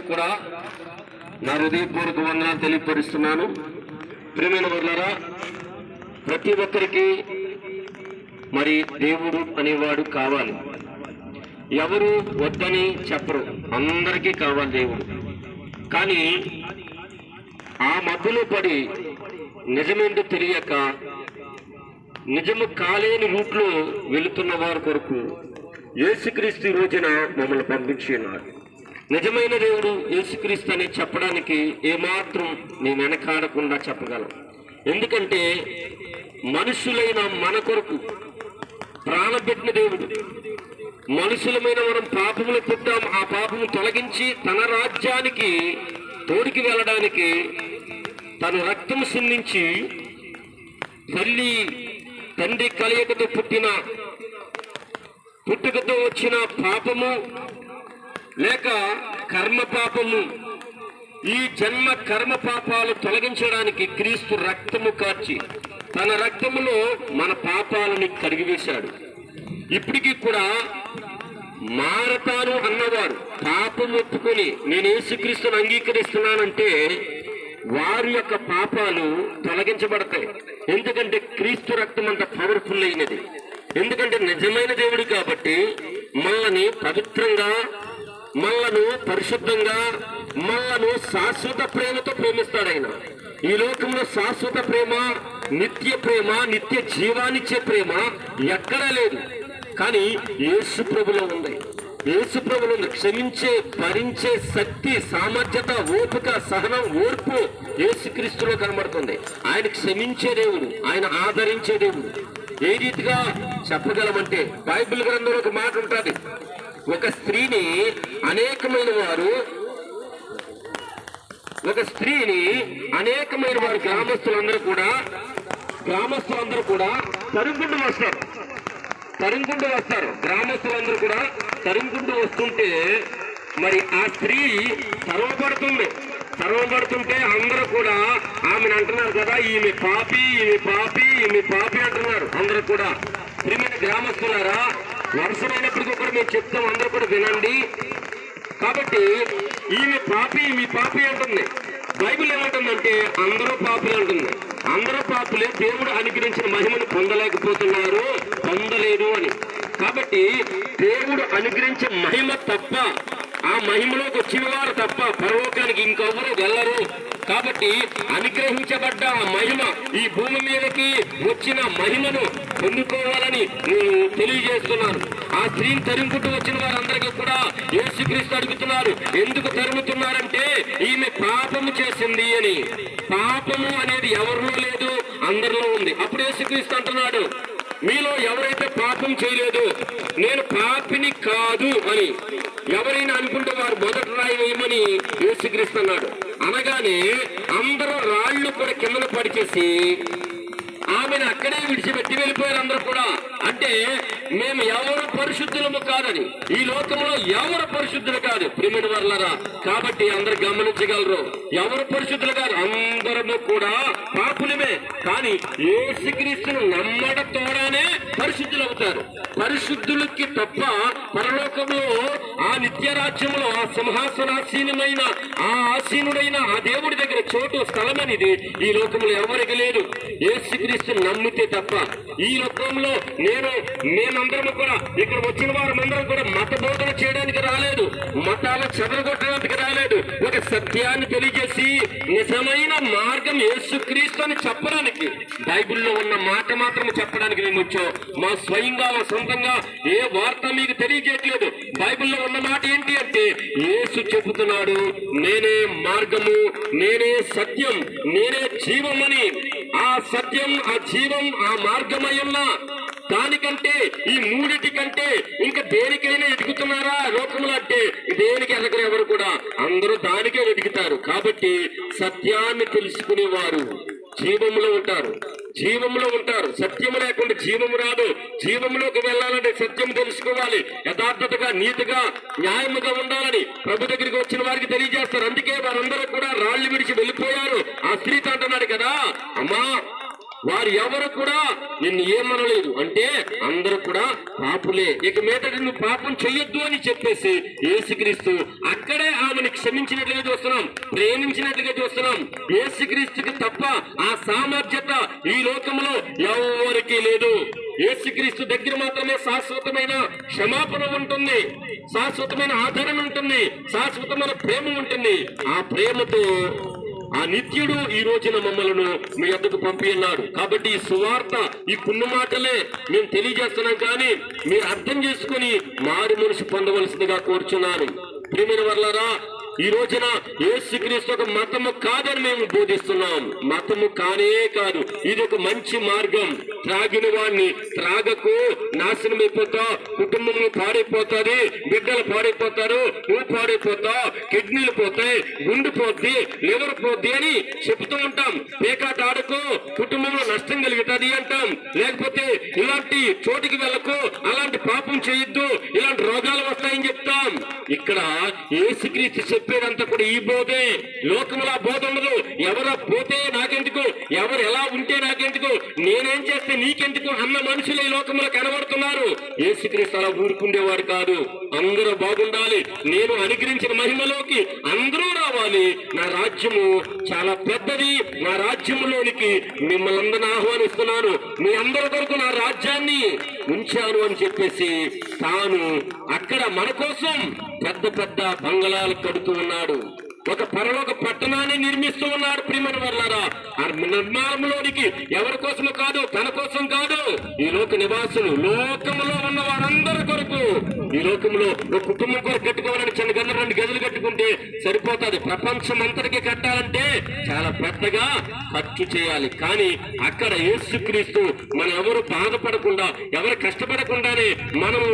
ప్రజలందరికీ కూడా నా హృదయపూర్వక వందనాలు తెలియపరుస్తున్నాను. ప్రియమైన వర్లరా ప్రతి ఒక్కరికి మరి దేవుడు అనేవాడు కావాలి. ఎవరు వద్దని చెప్పరు. అందరికీ కావాలి దేవుడు. కానీ ఆ మధ్యలో పడి నిజమేంటో తెలియక నిజము కాలేని రూట్లో వెళుతున్న వారి కొరకు యేసుక్రీస్తు రోజున మమ్మల్ని పంపించి ఉన్నారు. నిజమైన దేవుడు యేసుక్రీస్తు అని చెప్పడానికి ఏమాత్రం నేను వెనకాడకుండా చెప్పగలను ఎందుకంటే మనుషులైన మన కొరకు ప్రాణపెట్టిన దేవుడు మనుషులమైన మనం పాపములు పుట్టాం ఆ పాపము తొలగించి తన రాజ్యానికి తోడికి వెళ్ళడానికి తన రక్తం సిందించి తల్లి తండ్రి కలయికతో పుట్టిన పుట్టుకతో వచ్చిన పాపము లేక కర్మ పాపము ఈ జన్మ కర్మ పాపాలు తొలగించడానికి క్రీస్తు రక్తము కార్చి తన రక్తములో మన పాపాలని కరిగివేశాడు ఇప్పటికీ కూడా మారతాను అన్నవారు. పాపం ఒప్పుకొని నేను యేసుక్రీస్తుని అంగీకరిస్తున్నానంటే వారి యొక్క పాపాలు తొలగించబడతాయి. ఎందుకంటే క్రీస్తు రక్తం అంత పవర్ఫుల్ అయినది. ఎందుకంటే నిజమైన దేవుడు కాబట్టి మనల్ని పవిత్రంగా మనలను పరిశుద్ధంగా మనలను శాశ్వత ప్రేమతో ప్రేమిస్తాడు ఆయన ఈ లోకంలో శాశ్వత ప్రేమ నిత్య ప్రేమ నిత్య జీవానిచ్చే ప్రేమ ఎక్కడా లేదు. కానీ యేసు ప్రభులో ఉంది. యేసు ప్రభులను ఉంది క్షమించే భరించే శక్తి సామర్థ్యత ఓపిక సహనం ఓర్పు యేసుక్రీస్తులో కనబడుతుంది. ఆయన క్షమించే దేవుడు ఆయన ఆదరించే దేవుడు. ఏ రీతిగా చెప్పగలమంటే బైబిల్ గ్రంథంలో ఒక మాట ఉంటుంది. ఒక స్త్రీని అనేకమైన వారు ఒక స్త్రీని అనేకమైన వారు గ్రామస్తులందరూ కూడా గ్రామస్తులందరూ కూడా తరుముకుంటూ వస్తారు. తరుముకుంటూ వస్తారు. గ్రామస్తులందరూ కూడా తరుముకుంటూ వస్తుంటే మరి ఆ స్త్రీ తరవబడుతుంది తరవబడుతుంటే అందరూ కూడా ఆమెను అంటున్నారు కదా ఈమె పాపి ఈమె పాపి ఈమె పాపి అంటున్నారు అందరూ కూడా. శ్రీమైన గ్రామస్తులారా వర్షమైనప్పటికీ కూడా మేము చెప్తాం అందరూ కూడా వినండి. కాబట్టి ఈమె పాపి మీ పాపి అంటుంది. బైబిల్ ఏమంటుందంటే అందరూ పాపులు అంటుంది. అందరూ పాపులే దేవుడు అనుగ్రహించిన మహిమను పొందలేకపోతున్నారు. పొందలేడు అని. కాబట్టి దేవుడు అనుగ్రహించే మహిమ తప్ప ఆ మహిమలోకి వచ్చిన వారు తప్ప పరలోకానికి ఇంకెవరు వెళ్ళరు. కాబట్టి అనుగ్రహించబడ్డ ఆ మహిమ ఈ భూమి మీదకి వచ్చిన మహిమను పొందుకో అని తెలియజేస్తున్నాను ఆ స్త్రీని తరుముకుంటూ వచ్చిన వారందరికీ కూడా యేసుక్రీస్తు అడుగుతున్నారు ఎందుకు తరుముతున్నారంటే ఈమె పాపము చేసింది అని. పాపము అనేది ఎవరిలో లేదు అందరిలో ఉంది. అప్పుడు యేసుక్రీస్తు అంటున్నాడు మీలో ఎవరైతే పాపం చేయలేదు నేను పాపిని కాదు అని. ఎవరైనా అనుకుంటే వారు మొదట రాయి వేయమని యేసుక్రీస్తున్నాడు అనగానే అందరూ రాళ్ళు కూడా కిందన పడిచేసి ఆమెను అక్కడే విడిచిపెట్టి వెళ్ళిపోయారు అందరూ కూడా. అంటే మేము ఎవరు పరిశుద్ధులము కాదని. ఈ లోకంలో ఎవరు పరిశుద్ధులు కాదు ప్రిమిడి వర్లరా. కాబట్టి అందరు గమనించగలరు. ఎవరు పరిశుద్ధులు కాదు అందరము కూడా పాపులమే. కానీ ఏసుక్రీస్తును ద్వారానే పరిశుద్ధులు అవుతారు పరిశుద్ధులకి తప్ప పరలోకంలో ఆ నిత్య రాజ్యంలో ఆ సింహాసనాసీనమైన ఆ ఆసీనుడైన ఆ దేవుడి దగ్గర చోటు స్థలం అనేది ఈ లోకంలో ఎవరికి లేదు. ఏసుక్రీస్తు నమ్మితే తప్ప ఈ లోకంలో నేను మేమందరం కూడా ఇక్కడ వచ్చిన వారందరం కూడా మత బోధన చేయడానికి రాలేదు. మతాల చెదరగొట్టడానికి రాలేదు. ఒక సత్యాన్ని తెలియజేసి నిజమైన మార్గం యేసుక్రీస్తు అని చెప్పడానికి బైబిల్లో ఉన్న మాట మాత్రం చెప్పడానికి మేము వచ్చాం మా స్వయంగా మా సొంతంగా ఏ వార్త మీకు తెలియజేయట్లేదు. బైబిల్లో ఉన్న మాట ఏంటి అంటే యేసు చెబుతున్నాడు నేనే మార్గము నేనే సత్యం నేనే జీవమని. ఆ సత్యం ఆ జీవం ఆ మార్గమై దానికంటే ఈ మూడిటి కంటే ఇంకా దేనికైనా ఎదుగుతున్నారా లోకంలో అంటే దేనికి ఎదగరు ఎవరు కూడా? అందరూ దానికే వెతుకుతారు కాబట్టి సత్యాన్ని తెలుసుకునేవారు. జీవంలో ఉంటారు. జీవంలో ఉంటారు. సత్యము లేకుండా జీవము రాదు. జీవములోకి వెళ్ళాలంటే సత్యం తెలుసుకోవాలి. యథార్థతగా నీతిగా న్యాయముగా ఉండాలని ప్రభు దగ్గరికి వచ్చిన వారికి తెలియజేస్తారు. అందుకే వారందరూ కూడా రాళ్ళు విడిచి వెళ్ళిపోయారు. ఆ స్త్రీతో అంటున్నాడు కదా అమ్మా వారు ఎవరు కూడా నిన్ను ఏమనలేదు. అంటే అందరూ కూడా పాపులే. ఇక మీదట నువ్వు పాపం చెయ్యొద్దు అని చెప్పేసి ఏసుక్రీస్తు అక్కడే ఆమెను క్షమించినట్లుగా చూస్తున్నాం. ప్రేమించినట్లుగా చూస్తున్నాం. ఏసుక్రీస్తుకి తప్ప ఆ సామర్థ్యత ఈ లోకంలో ఎవరికి లేదు. ఏసుక్రీస్తు దగ్గర మాత్రమే శాశ్వతమైన క్షమాపణ ఉంటుంది. శాశ్వతమైన ఆదరణ ఉంటుంది. శాశ్వతమైన ప్రేమ ఉంటుంది. ఆ ప్రేమతో ఆ నిత్యుడు ఈ రోజున మమ్మలను మీ వద్దకు పంపిన్నాడు కాబట్టి ఈ సువార్త ఈ పుణ్య మాటలే మేము తెలియజేస్తున్నాం కానీ మీరు అర్థం చేసుకుని మారు మనసు పొందవలసిందిగా కోరుచున్నాను. ప్రేమిన వర్లారా ఈ రోజున ఏసుక్రీస్తు ఒక మతము కాదని మేము బోధిస్తున్నాం. మతము కానే కాదు. ఇది ఒక మంచి మార్గం. త్రాగిన వాడిని త్రాగకు నాశనం అయిపోతా కుటుంబంలో పాడైపోతుంది బిడ్డలు పాడైపోతారు నువ్వు పాడైపోతా కిడ్నీలు పోతాయి గుండు పోద్ది లివర్ పోద్ది అని చెప్తూ ఉంటాం. పేకాట ఆడకు కుటుంబంలో నష్టం కలుగుతుంది అంటాం. లేకపోతే ఇలాంటి చోటికి వెళ్ళకు అలాంటి పాపం చేయొద్దు ఇలాంటి రోగాలు వస్తాయని చెప్తాం. ఇక్కడ ఏసుక్రీస్తు చెప్పేదంతా కూడా ఈ బోధే. లోకంలో బోధ ఉండదు. ఎవరు పోతే నాకెందుకు? ఎవరు ఎలా ఉంటే నాకెందుకు? నేనేం చేస్తే నీకెందుకు అన్న మనుషులు ఈ లోకంలో కనబడుతున్నారు. ఏసుక్రీస్తు అలా ఊరుకుండేవాడు కాదు. అందరూ బాగుండాలి. నేను అనుగ్రహించిన మహిమలోకి అందరూ రావాలి. నా రాజ్యము చాలా పెద్దది. నా రాజ్యములోనికి మిమ్మల్ని అందరిని ఆహ్వానిస్తున్నాను. మీ అందరి కొరకు నా రాజ్యాన్ని ఉంచారు అని చెప్పేసి తాను అక్కడ మన కోసం పెద్ద పెద్ద బంగళాలు కడుతూ ఉన్నాడు. ఒక పరలోక పట్టణాన్ని నిర్మిస్తూ ఉన్నాడు ప్రియమైన వర్లారా. ఆ నిర్మాణంలోనికి ఎవరి కోసము కాదు తన కోసం కాదు. ఈ లోక నివాసులు లోకములో ఉన్న వారందరి కొరకు. ఈ లోకంలో ఒక కుటుంబం కొరకు కట్టుకోవాలని చిన్న గదులు రెండు గదులు కట్టుకుంటే సరిపోతుంది. ప్రపంచం అంతటికి కట్టాలంటే చాలా పెద్దగా ఖర్చు చేయాలి. కానీ అక్కడ ఏసుక్రీస్తు మనం ఎవరు బాధపడకుండా ఎవరు కష్టపడకుండానే మనం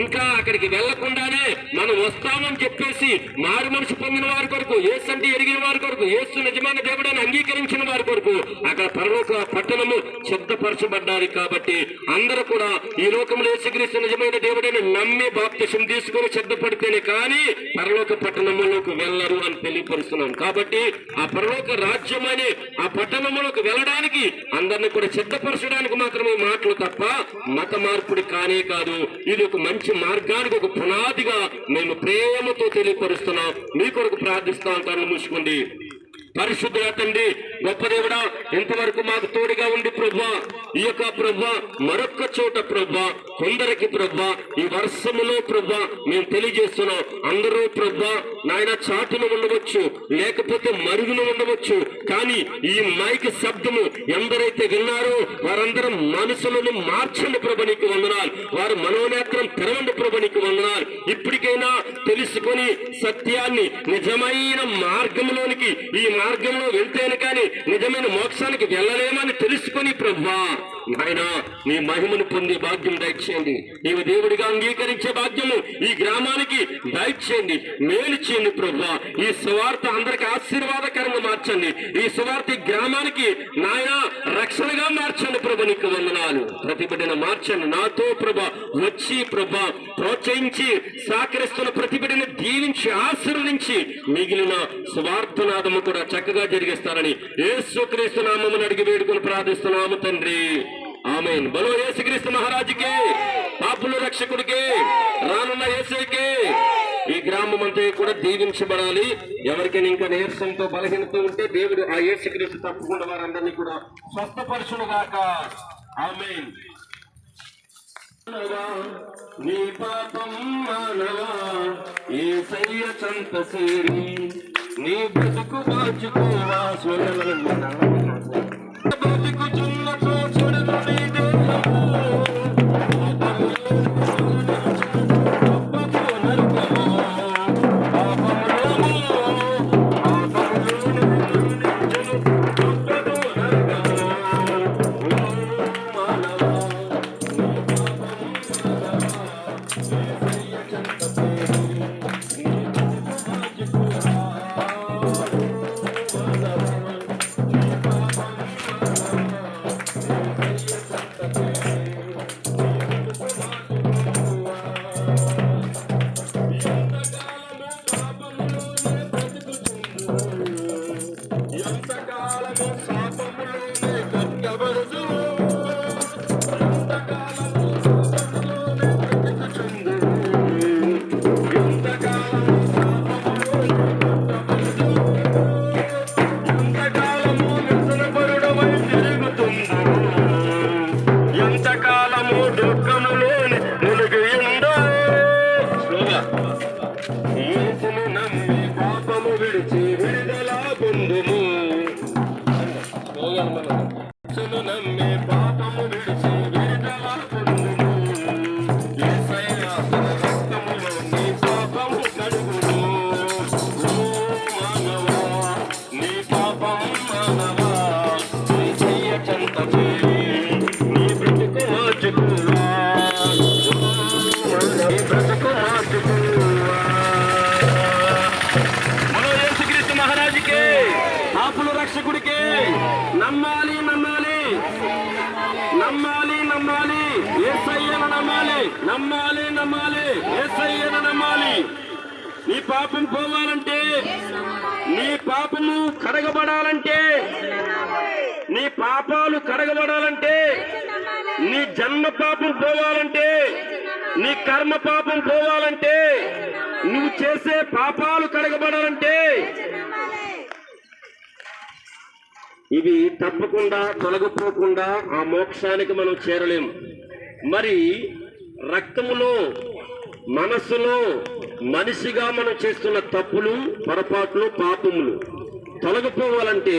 ఇంకా అక్కడికి వెళ్ళకుండానే మనం వస్తామని చెప్పేసి మారు మనిషి పొందిన వారి కొరకు యేసు అంటే ఎరిగిన వారి కొరకు ఏసు నిజమైన దేవుడని అంగీకరించిన వారి కొరకు అక్కడ పరలోక పట్టణము సిద్ధపరచబడ్డారు కాబట్టి అందరూ కూడా ఈ లోకంలో యేసుక్రీస్తు నిజమైన దేవుడని నమ్మి బాప్తిసం తీసుకుని శబ్దపడితేనే కానీ పరలోక పట్టణములోకి వెళ్ళరు అని తెలియపరుస్తున్నాం. కాబట్టి ఆ పరలోక రాజ్యం అనే ఆ పట్టణములోకి వెళ్ళడానికి అందరిని కూడా సిద్ధపరచడానికి మాత్రమే మాటలు తప్ప మత మార్పుడి కానే కాదు. ఇది ఒక మంచి మార్గానికి ఒక పునాదిగా మేము ప్రేమతో తెలియపరుస్తున్నాం. మీ కొరకు ప్రార్థిస్తున్నాం. ఉంటాను మూసుకోండి పరిశుద్ధ తండ్రి గొప్ప దేవుడా ఇంతవరకు మాకు తోడుగా ఉండి ప్రభా ఈ యొక్క ప్రభా మరొక్క చోట ప్రభా కొందరికి ప్రభా ఈ వర్షములో ప్రభా మేము తెలియజేస్తున్నాం. అందరూ ప్రభా నాయన చాటును ఉండవచ్చు లేకపోతే మరుగును ఉండవచ్చు కానీ ఈ మైక్ శబ్దము ఎందరైతే విన్నారో వారందరం మనసులను మార్చండి ప్రభనికి వందనాలు. వారు మనోనేత్రం తెరవండి ప్రభనికి వందనాలు. ఇప్పటికైనా తెలుసుకొని సత్యాన్ని నిజమైన మార్గంలోనికి ఈ మార్గంలో వెళ్తేనే కానీ నిజమైన మోక్షానికి వెళ్ళలేమని తెలుసుకొని ప్రభా నాయనా నీ మహిమను పొందే భాగ్యం దయచేయండి. నీవు దేవుడిగా అంగీకరించే భాగ్యము ఈ గ్రామానికి దయచేయండి. మేలు చేయండి ప్రభా ఈ సువార్త అందరికి ఆశీర్వాదకరంగా మార్చండి. ఈ సువార్త గ్రామానికి నాయన రక్షణగా మార్చండి ప్రభ నీకు వందనాలు. ప్రతి మార్చండి. నాతో ప్రభ వచ్చి ప్రభ ప్రోత్సహించి సహకరిస్తున్న ప్రతి దీవించి ఆశీర్వదించి మిగిలిన స్వార్థనాదము కూడా చక్కగా జరిగిస్తారని యేసుక్రీస్తు నామమును అడిగి వేడుకొని ప్రార్థిస్తున్నాము తండ్రి. ఆమెన్. బలో యేసుక్రీస్తు మహారాజుకి పాపుల రక్షకుడికి రానున్న యేసుకి ఈ గ్రామం అంతా కూడా దీవించబడాలి. ఎవరికైనా ఇంకా నీరసంతో బలహీనతో ఉంటే దేవుడు ఆ యేసుక్రీస్తు తప్పకుండా వారందరినీ కూడా స్వస్థపరచునుగాక. ఆమెన్. మానవా, నీ పాపం మానవా ఏ సయ్య చంత నీ బ్రతుకు మార్చుకోవా నమ్మే పాపము పాపం పోవాలంటే నీ పాపము కడగబడాలంటే నీ పాపాలు కడగబడాలంటే నీ జన్మ పాపం పోవాలంటే నీ కర్మ పాపం పోవాలంటే నువ్వు చేసే పాపాలు కడగబడాలంటే ఇవి తప్పకుండా తొలగిపోకుండా ఆ మోక్షానికి మనం చేరలేం మరి రక్తములో మనస్సులో మనిషిగా మనం చేస్తున్న తప్పులు పొరపాట్లు పాపములు తొలగిపోవాలంటే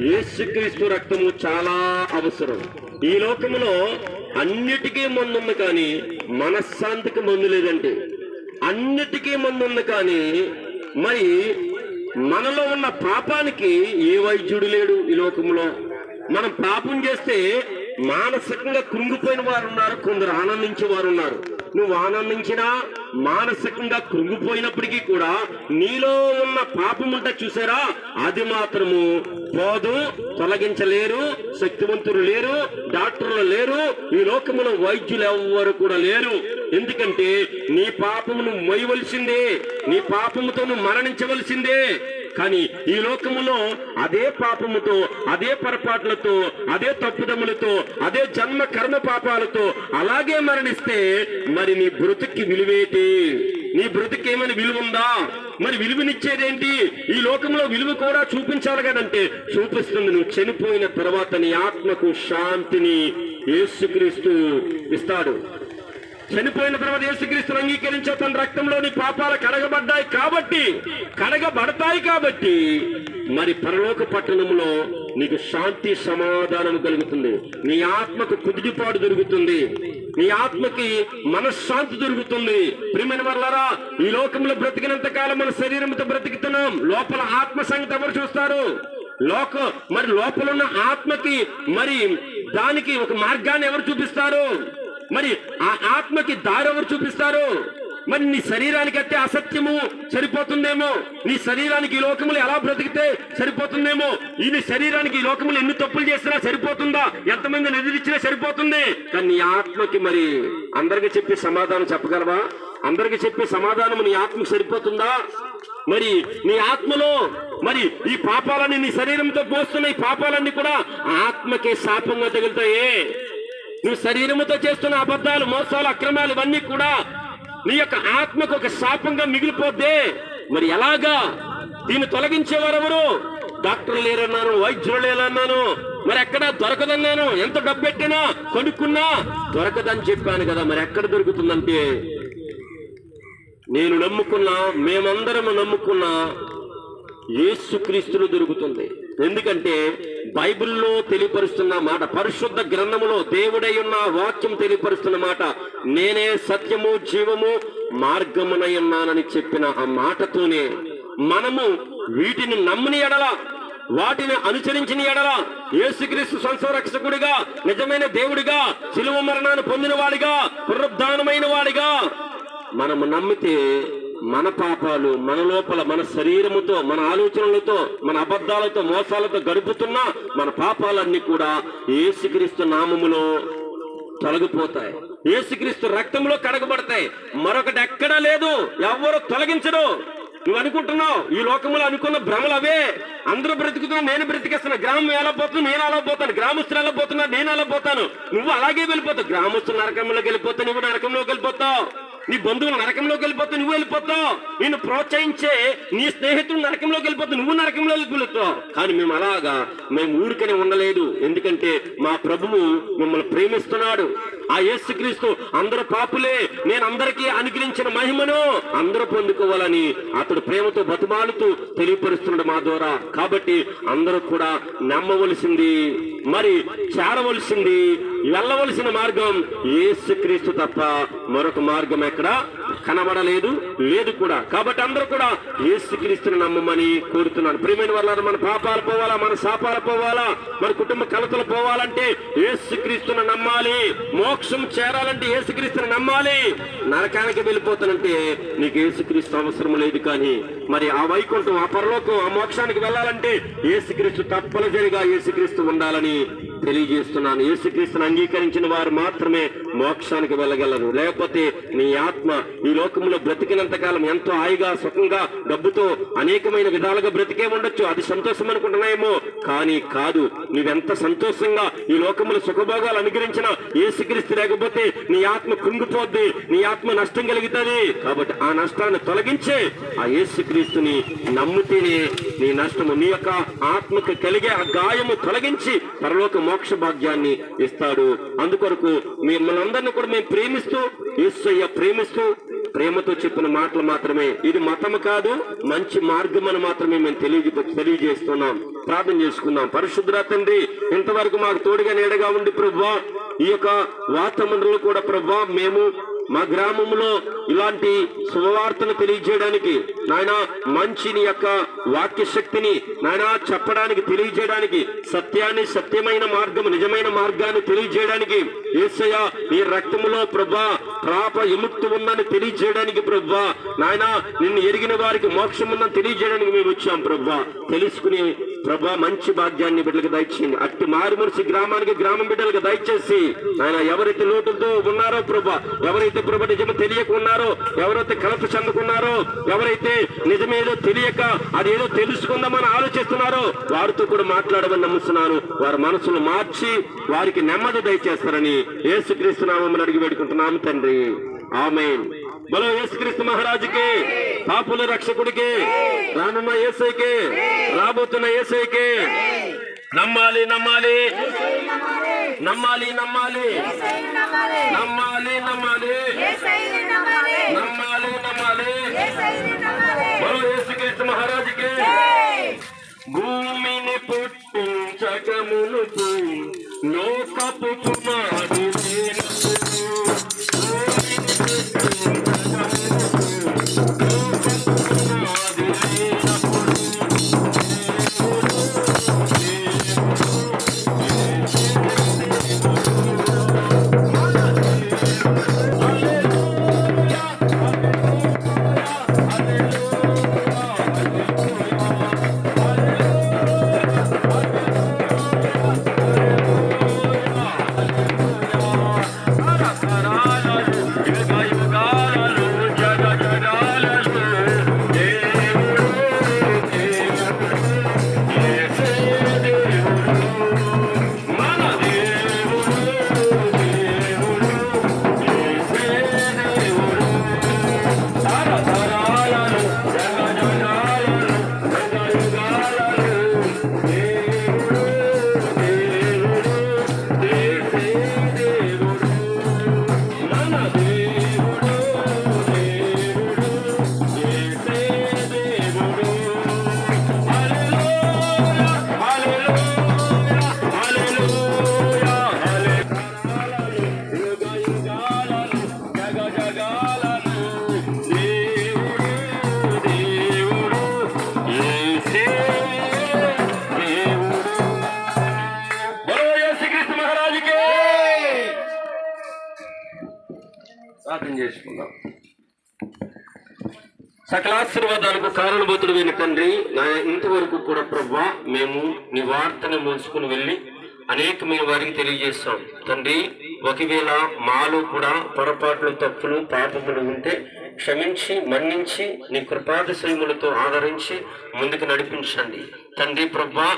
యేసుక్రీస్తు రక్తము చాలా అవసరం. ఈ లోకములో అన్నిటికీ మందుంది కానీ మనశ్శాంతికి మందు లేదంటే. అన్నిటికీ మందుంది కానీ మరి మనలో ఉన్న పాపానికి ఏ వైద్యుడు లేడు ఈ లోకంలో మనం పాపం చేస్తే మానసికంగా కృంగిపోయిన వారు ఉన్నారు కొందరు ఆనందించే వారు ఉన్నారు నువ్వు ఆనందించినా మానసికంగా కృంగిపోయినప్పటికీ కూడా నీలో ఉన్న పాపం ఉంటే చూసారా? అది మాత్రము పోదు తొలగించలేరు శక్తివంతులు లేరు డాక్టర్లు లేరు ఈ లోకములో వైద్యులు ఎవ్వరు కూడా లేరు. ఎందుకంటే నీ పాపమును మొయ్యవలసిందే నీ పాపముతో నువ్వు మరణించవలసిందే. కానీ ఈ లోకములో అదే పాపముతో అదే పొరపాట్లతో అదే తప్పుదములతో అదే జన్మ కర్మ పాపాలతో అలాగే మరణిస్తే మరి నీ బ్రతుక్కి విలువేటి? నీ బ్రతుకు ఏమైనా విలువ ఉందా మరి విలువనిచ్చేదేంటి? ఈ లోకంలో విలువ కూడా చూపించాలి కదంటే చూపిస్తుంది. నువ్వు చనిపోయిన తర్వాత నీ ఆత్మకు శాంతిని యేసుక్రీస్తు ఇస్తాడు. చనిపోయిన తర్వాత యేసుక్రీస్తును అంగీకరించే తన రక్తంలోని పాపాలు కడగబడ్డాయి కాబట్టి కడగబడతాయి కాబట్టి మరి పరలోక పట్టణంలో నీకు శాంతి సమాధానం కలుగుతుంది. నీ ఆత్మకు కుదిటిపాటు దొరుకుతుంది. నీ ఆత్మకి మనశ్శాంతి దొరుకుతుంది. ప్రియమైన వల్లరా ఈ లోకంలో బ్రతికినంత కాలం మన శరీరంతో బ్రతికుతున్నాం. లోపల ఆత్మ సంగతి ఎవరు చూస్తారు? లోక మరి లోపల ఉన్న ఆత్మకి మరి దానికి ఒక మార్గాన్ని ఎవరు చూపిస్తారు? మరి ఆ ఆత్మకి దారెవరు చూపిస్తారు? మరి నీ శరీరానికి అయితే అసత్యము సరిపోతుందేమో? నీ శరీరానికి ఈ లోకములు ఎలా బ్రతికితే సరిపోతుందేమో? ఈ నీ శరీరానికి ఈ లోకములు ఎన్ని తప్పులు చేసినా సరిపోతుందా? ఎంతమంది నిధులిచ్చినా సరిపోతుంది? కానీ నీ ఆత్మకి మరి అందరికి చెప్పి సమాధానం చెప్పగలవా? అందరికి చెప్పి సమాధానం నీ ఆత్మకు సరిపోతుందా? మరి నీ ఆత్మలో మరి ఈ పాపాలన్నీ నీ శరీరంతో పోస్తున్న ఈ పాపాలన్నీ కూడా ఆత్మకే శాపంగా తగులుతాయే. నువ్వు శరీరముతో చేస్తున్న అబద్ధాలు మోసాలు అక్రమాలు ఇవన్నీ కూడా నీ యొక్క ఆత్మకు ఒక శాపంగా మిగిలిపోద్దే. మరి ఎలాగా? దీన్ని తొలగించేవారు ఎవరు డాక్టర్లు లేరన్నాను వైద్యులు లేరన్నాను. మరి ఎక్కడ దొరకదన్నాను? ఎంత డబ్బు పెట్టినా కొనుక్కున్నా? దొరకదని చెప్పాను కదా మరి ఎక్కడ దొరుకుతుందంటే? నేను నమ్ముకున్నా మేమందరము నమ్ముకున్నా యేసుక్రీస్తులు దొరుకుతుంది. ఎందుకంటే బైబిల్లో తెలియపరుస్తున్న మాట పరిశుద్ధ గ్రంథములో దేవుడై ఉన్న వాక్యం తెలియపరుస్తున్న మాట నేనే సత్యము జీవము మార్గమునై ఉన్నానని చెప్పిన ఆ మాటతోనే మనము వీటిని నమ్మని ఎడల వాటిని అనుసరించిన ఎడల యేసుక్రీస్తు సంసరక్షకుడిగా నిజమైన దేవుడిగా శిలువ మరణాన్ని పొందిన వాడిగా పునరుద్ధానమైన వాడిగా మనము నమ్మితే మన పాపాలు మన లోపల మన శరీరముతో మన ఆలోచనలతో మన అబద్ధాలతో మోసాలతో గడుపుతున్న మన పాపాలన్నీ కూడా ఏసుక్రీస్తు నామములో తొలగిపోతాయి. ఏసుక్రీస్తు రక్తంలో కడగబడతాయి. మరొకటి ఎక్కడా లేదు. ఎవరు తొలగించడు నువ్వు అనుకుంటున్నావు? ఈ లోకంలో అనుకున్న భ్రమలు అవే. అందరూ బ్రతుకుతున్నా నేను బ్రతికేస్తున్నా. గ్రామం ఎలా పోతుంది నేను అలా పోతాను. గ్రామస్తులు ఎలా పోతున్నా నేను అలా పోతాను. నువ్వు అలాగే వెళ్ళిపోతావు. గ్రామస్తులు నరకంలోకి వెళ్ళిపోతావు. నువ్వు నరకంలోకి వెళ్ళిపోతావు. నీ బంధువులు నరకంలోకి వెళ్ళిపోతావు నువ్వు వెళ్ళిపోతావు. నిన్ను ప్రోత్సహించే నీ స్నేహితుడు నరకంలోకి వెళ్ళిపోతావు నువ్వు నరకంలోకి వెళ్ళిపోతావు. కానీ మేము అలాగా మేము ఊరికనే ఉండలేదు. ఎందుకంటే మా ప్రభువు మిమ్మల్ని ప్రేమిస్తున్నాడు. ఆ యేసుక్రీస్తు అందరు పాపులే. నేను అందరికీ అనుగ్రహించిన మహిమను అందరూ పొందుకోవాలని అతడు ప్రేమతో బతుమాలుతూ తెలియపరుస్తున్నాడు మా ద్వారా. కాబట్టి అందరూ కూడా నమ్మవలసింది. మరి చేరవలసింది వెళ్ళవలసిన మార్గం ఏసుక్రీస్తు తప్ప మరొక మార్గం ఎక్కడ? కనబడలేదు లేదు కూడా. కాబట్టి అందరూ కూడా ఏసుక్రీస్తుని నమ్మమని కోరుతున్నాను. ప్రియమైన వాళ్ళ మన పాపాలు పోవాలా మన శాపాలు పోవాలా మన కుటుంబ కలతలు పోవాలంటే ఏసుక్రీస్తుని నమ్మాలి. మోక్షం చేరాలంటే ఏసుక్రీస్తుని నమ్మాలి. నరకానికి వెళ్ళిపోతానంటే నీకు ఏసుక్రీస్తు అవసరం లేదు కానీ మరి ఆ వైకుంఠం ఆ పరలోకం ఆ మోక్షానికి వెళ్ళాలంటే ఏసుక్రీస్తు తప్పనిసరిగా ఏసుక్రీస్తు ఉండాలని తెలియజేస్తున్నాను. యేసుక్రీస్తును అంగీకరించిన వారు మాత్రమే మోక్షానికి వెళ్ళగలరు. లేకపోతే నీ ఆత్మ ఈ లోకంలో బ్రతికినంత కాలం ఎంతో హాయిగా సుఖంగా డబ్బుతో అనేకమైన విధాలుగా బ్రతికే ఉండొచ్చు. అది సంతోషం అనుకుంటున్నాయేమో? కానీ కాదు. నువ్వెంత సంతోషంగా ఈ లోకములు సుఖభోగాలు అనుగ్రహించిన యేసుక్రీస్తు లేకపోతే నీ ఆత్మ కుంగిపోద్ది నీ ఆత్మ నష్టం కలుగుతుంది. కాబట్టి ఆ నష్టాన్ని తొలగించే ఆ ఏసుక్రీస్తుని నమ్మితేనే నీ నష్టము నీ యొక్క ఆత్మకు కలిగే ఆ గాయము తొలగించి పరలోక మోక్ష భాగ్యాన్ని ఇస్తాడు. అందుకొరకు మిమ్మల్ని అందరినీ కూడా మేము ప్రేమిస్తూ ఈశ్వయ్య ప్రేమిస్తూ ప్రేమతో చెప్పిన మాటలు మాత్రమే. ఇది మతం కాదు మంచి మార్గం అని మాత్రమే మేము తెలియ తెలియజేస్తున్నాం. ప్రార్థన చేసుకుందాం. పరిశుద్ధ తండ్రి ఇంతవరకు మాకు తోడుగా నీడగా ఉండి ప్రభా ఈ యొక్క వాతావరణంలో కూడా ప్రభా మేము మా గ్రామంలో ఇలాంటి శుభవార్తను తెలియజేయడానికి నాయన మంచిని యొక్క వాక్య శక్తిని నాయన చెప్పడానికి తెలియజేయడానికి సత్యాన్ని సత్యమైన మార్గం నిజమైన మార్గాన్ని తెలియజేయడానికి ఏసయ్య నీ రక్తములో ప్రభా ప్రాప విముక్తి ఉందని తెలియజేయడానికి ప్రభా నాయన నిన్ను ఎరిగిన వారికి మోక్షం ఉందని తెలియజేయడానికి మేము వచ్చాం ప్రభా. తెలుసుకుని ప్రభా మంచి భాగ్యాన్ని బిడ్డలకు దయచేయండి. అట్టి మారుమనిషి గ్రామానికి గ్రామం బిడ్డలకు దయచేసి ఆయన ఎవరైతే లోటులతో ఉన్నారో ప్రభా ఎవరైతే ప్రభా నిజం తెలియక ఉన్నారో ఎవరైతే కలప చెందుకున్నారో ఎవరైతే నిజమేదో తెలియక అది ఏదో తెలుసుకుందామని ఆలోచిస్తున్నారో వారితో కూడా మాట్లాడమని నమ్ముతున్నాను. వారి మనసును మార్చి వారికి నెమ్మది దయచేస్తారని ఏసుక్రీస్తు నామని అడిగి వేడుకుంటున్నాము తండ్రి. ఆమె బలో యేసుక్రీస్తు మహారాజుకి. పాపుల రక్షకుడికి రానున్న ఏసైకి రాబోతున్న ఏసైకి. నమ్మాలి నమ్మాలి. నమ్మాలి. నమ్మాలి నమ్మాలి. నమ్మాలి. నమ్మాలి నమ్మాలి. బలో యేసుక్రీస్తు మహారాజుకి. భూమిని పుట్టించకమునుకు లోకపు పునాది ప్రార్థన చేసుకుందాం. సకలాశీర్వాదాలకు కారణభూతుడు విని తండ్రి నా ఇంతవరకు కూడా ప్రభా మేము నీ వార్తను మోసుకుని వెళ్ళి అనేకమైన వారికి తెలియజేస్తాం. తండ్రి ఒకవేళ మాలో కూడా పొరపాట్లు తప్పులు పాపములు ఉంటే క్షమించి మన్నించి నీ కృపాదశయములతో ఆదరించి ముందుకు నడిపించండి. తండ్రి ప్రభా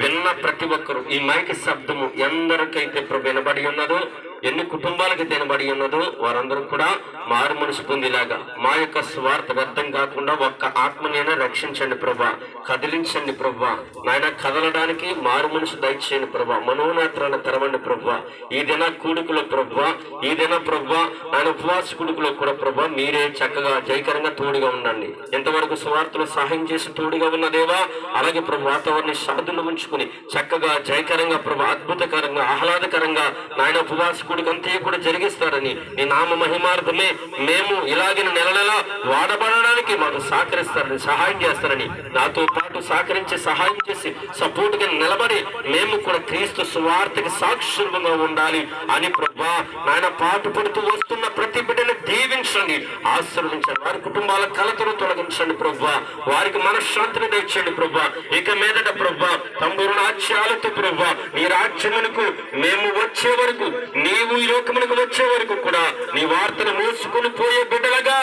విన్న ప్రతి ఒక్కరు ఈ మైకి శబ్దము ఎందరికైతే ప్రభు వినబడి ఉన్నదో ఎన్ని కుటుంబాలకు తినబడి ఉన్నదో వారందరూ కూడా మారు మనసు పొందేలాగా మా యొక్క స్వార్థ వ్యర్థం కాకుండా ఒక్క ఆత్మనైనా రక్షించండి ప్రభా కదిలించండి ప్రభా. నాయన కదలడానికి మారు మనసు దయచేయండి ప్రభా. మనోనేత్రాలను తెరవండి ప్రభా. ఈదిన కూడుకులో ప్రభా ఈదిన ప్రభా ఆయన ఉపవాస కూడుకులో కూడా ప్రభా మీరే చక్కగా జయకరంగా తోడుగా ఉండండి. ఇంతవరకు స్వార్థలు సహాయం చేసి తోడుగా ఉన్న దేవా అలాగే ప్రభు వాతావరణ సాధులు ఉంచుకుని చక్కగా జయకరంగా ప్రభు అద్భుతకరంగా ఆహ్లాదకరంగా నాయన ఉపవాస కూడికి అంతే కూడా జరిగిస్తారని. నీ నామ మహిమార్థమే మేము ఇలాగిన నెల నెల వాడబడడానికి మాకు సహకరిస్తారని సహాయం చేస్తారని నాతో పాటు సహకరించి సహాయం చేసి సపోర్ట్గా నిలబడి మేము కూడా క్రీస్తు సువార్తకి సాక్షులుగా ఉండాలి అని ప్రభా నాయన పాటు పడుతూ వస్తున్న ప్రతి బిడ్డని దీవించండి ఆశీర్వదించండి వారి కుటుంబాల కలతను తొలగించండి ప్రభా. వారికి మనశ్శాంతిని తెచ్చండి ప్రభా. ఇక మీదట ప్రభా తమ్ముడు రాజ్యాలతో ప్రభా నీ రాజ్యమునకు మేము వచ్చే వరకు నీవు ఈ లోకమునకు వచ్చే వరకు కూడా నీ వార్తను మోసుకుని పోయే బిడ్డలుగా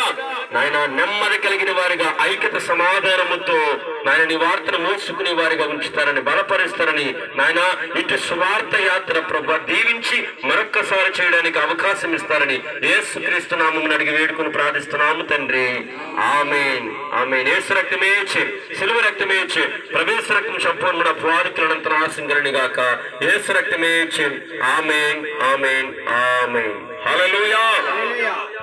నాయన నెమ్మది కలిగిన వారిగా ఐక్యత సమాధానముతో నాయన నీ వార్తను మోసుకునే వారిగా ఉంచుతారని బలపరుస్తారని నాయన ఇటు స్వార్థ యాత్ర ప్రభా దీవించి మరొక్కసారి చేయడానికి అవకాశం ఇస్తారని యేసుక్రీస్తు నామమును అడిగి వేడుకుని ప్రార్థిస్తున్నాము తండ్రి. ఆమెన్. ఆమెన్. ఏసు రక్తమే సిలువ రక్తమే ప్రవేశ రక్తం సంపూర్ణ పువాదికులనంత నాశంగరణి గాక. ఏసు రక్తమే ఇచ్చి. ఆమెన్. ఆమెన్. ఆమెన్. హల్లెలూయా.